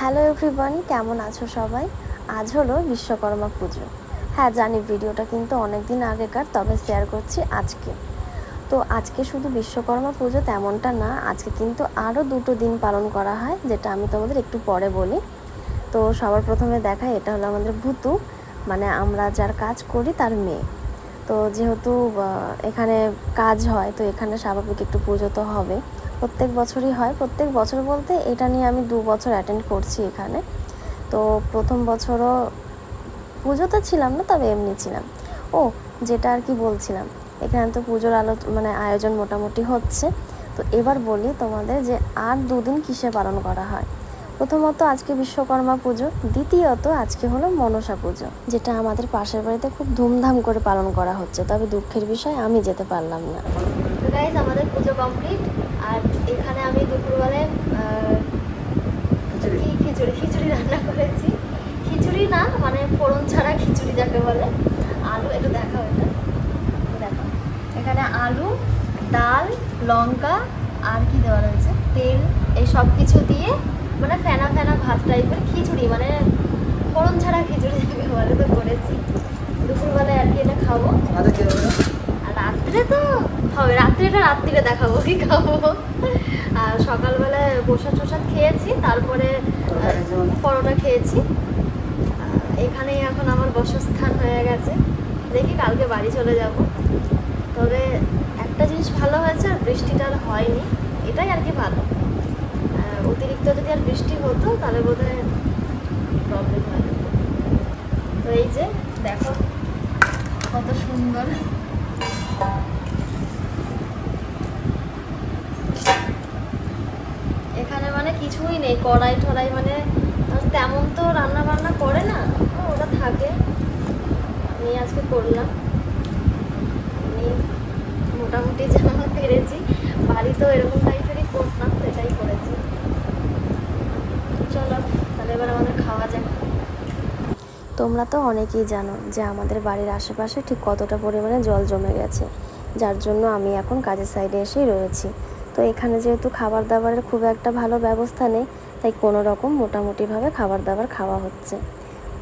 Hello everyone কেমন আছো সবাই? আজ হলো বিশ্বকর্মা পুজো। হ্যাঁ জানি ভিডিওটা কিন্তু অনেক দিন আগেকার, তবে শেয়ার করছি আজকে। তো আজকে শুধু বিশ্বকর্মা পুজো তেমনটা না, আজকে কিন্তু আরও দুটো দিন পালন করা হয়, যেটা আমি তোমাদের একটু পরে বলি। তো সবার প্রথমে দেখাই এটা হলো আমাদের ভুতু মানে আমরা যার কাজ করি তার মেয়ে। তো যেহেতু এখানে কাজ হয়, তো এখানে স্বাভাবিক একটু পুজো তো হবে। প্রত্যেক বছরই হয়। প্রত্যেক বছর বলতে এটা নিয়ে আমি দু বছর অ্যাটেন্ড করছি এখানে। তো প্রথম বছরও পুজোতে ছিলাম না, তবে এমনি ছিলাম। ও, যেটা আর কি বলছিলাম, এখানে তো পুজোর আলো মানে আয়োজন মোটামুটি হচ্ছে। তো এবার বলি তোমাদের যে আর দুদিন কিসে পালন করা হয়? প্রথমত আজকে বিশ্বকর্মা পুজো, দ্বিতীয়ত আজকে হলো মনসা পুজো, যেটা আমাদের পাশের বাড়িতে খুব ধুমধাম করে পালন করা হচ্ছে। তবে দুঃখের বিষয়, আমি যেতে পারলাম না। আমাদের পুজো কমপ্লিট আর এখানে আমি দুপুরবেলায় কি খিচুড়ি খিচুড়ি রান্না করেছি খিচুড়ি না মানে ফোড়ন ছাড়া খিচুড়ি যাকে বলে? আলু একটু দেখাও এটা। দেখো এখানে আলু ডাল লঙ্কা আর কি দেওয়া রয়েছে? তেল এই সব কিছু দিয়ে মানে ফেনা ফেনা ভাত টাইপের খিচুড়ি মানে ফোড়ন ছাড়া খিচুড়ি যাকে বলে তো করেছি। দুপুরবেলায় আর কি এটা খাব। আর রাত্রে তো হবে রাত্রিটা রাত্রিরে দেখাবো কি খাব। আর সকালবেলায় প্রসাদ টসাদ খেয়েছি তারপরে পরোটা খেয়েছি। এখানেই এখন আমার বসস্থান হয়ে গেছে। দেখি কালকে বাড়ি চলে যাব। তবে একটা জিনিস ভালো হয়েছে আর বৃষ্টিটা আর হয়নি। এটাই আর কি ভালো। অতিরিক্ত যদি আর বৃষ্টি হতো, তাহলে বোধ হয় প্রবলেম হয় তো এই যে, দেখো কত সুন্দর। এখানে মানে কিছুই নেই কড়াই টড়াই মানে আহ, তেমন তো রান্না বান্না করে না ও, ওটা থাকে আমি আজকে করলাম। আমি মোটামুটি যেমন পেরেছি বাড়িতেও এরকম টাইপেরই করতাম, সেটাই করেছি। চলো, তাহলে এবার আমাদের খাওয়া যাক। তোমরা তো অনেকেই জানো যে আমাদের বাড়ির আশেপাশে ঠিক কতটা পরিমাণে জল জমে গেছে, যার জন্য আমি এখন কাজের সাইডে এসেই রয়েছি। তো এখানে যেহেতু খাবার দাবারের খুব একটা ভালো ব্যবস্থা নেই, তাই কোনো রকম মোটামুটিভাবে খাবার দাবার খাওয়া হচ্ছে।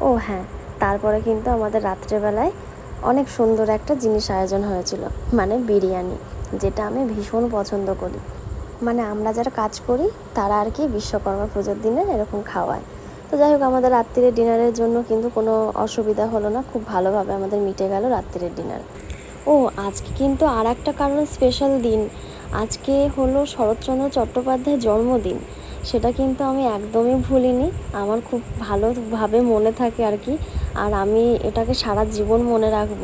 ও হ্যাঁ তারপরে কিন্তু আমাদের রাত্রেবেলায় অনেক সুন্দর একটা জিনিস আয়োজন হয়েছিল মানে বিরিয়ানি, যেটা আমি ভীষণ পছন্দ করি। মানে আমরা যারা কাজ করি, তারা আর কি বিশ্বকর্মা পুজোর দিনে এরকম খাওয়ায়। তো যাই হোক, আমাদের রাত্রিরের ডিনারের জন্য কিন্তু কোনো অসুবিধা হলো না, খুব ভালোভাবে আমাদের মিটে গেল রাত্রিরের ডিনার। ও, আজকে কিন্তু আর একটা কারণ স্পেশাল দিন। আজকে হলো শরৎচন্দ্র চট্টোপাধ্যায়ের জন্মদিন। সেটা কিন্তু আমি একদমই ভুলিনি। আমার খুব ভালোভাবে মনে থাকে আর কি। আর আমি এটাকে সারা জীবন মনে রাখব।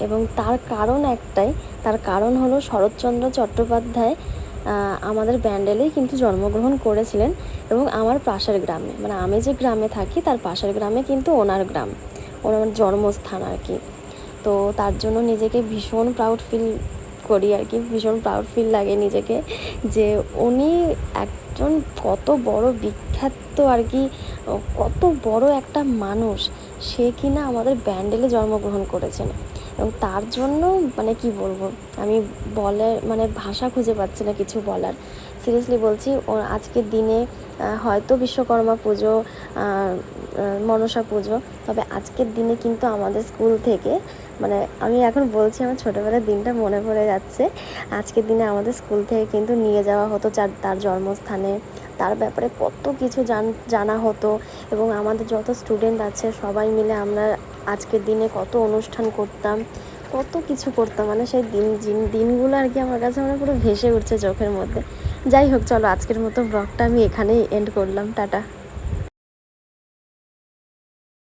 এবং তার কারণ একটাই। তার কারণ হলো শরৎচন্দ্র চট্টোপাধ্যায় আমাদের ব্যান্ডেলেই কিন্তু জন্মগ্রহণ করেছিলেন এবং আমার পাশের গ্রামে। মানে আমি যে গ্রামে থাকি, তার পাশের গ্রামে কিন্তু ওনার গ্রাম। ওনার জন্মস্থান আর কি। তো তার জন্য নিজেকে ভীষণ প্রাউড ফিল করি আর কি। ভীষণ প্রাউড ফিল লাগে নিজেকে যে উনি একজন কত বড় বিখ্যাত আর কি কত বড় একটা মানুষ, সে কিনা আমাদের ব্যান্ডেলে জন্মগ্রহণ করেছেন। এবং তার জন্য মানে কি বলব, আমি বলে মানে ভাষা খুঁজে পাচ্ছি না কিছু বলার। সিরিয়াসলি বলছি, ও আজকের দিনে হয়তো বিশ্বকর্মা পুজো মনসা পুজো, তবে আজকের দিনে কিন্তু আমাদের স্কুল থেকে মানে আমি এখন বলছি আমার ছোটোবেলার দিনটা মনে পড়ে যাচ্ছে। আজকের দিনে আমাদের স্কুল থেকে কিন্তু নিয়ে যাওয়া হতো তার জন্মস্থানে। তার ব্যাপারে কত কিছু জান হতো এবং আমাদের যত স্টুডেন্ট আছে সবাই মিলে আমরা আজকের দিনে কত অনুষ্ঠান করতাম, কত কিছু করতাম। মানে সেই দিন- দিনগুলো আর কি আমার কাছে মানে পুরো ভেসে উঠছে চোখের মধ্যে। যাই হোক, চলো আজকের মতো ব্লগটা আমি এখানেই এন্ড করলাম। টাটা।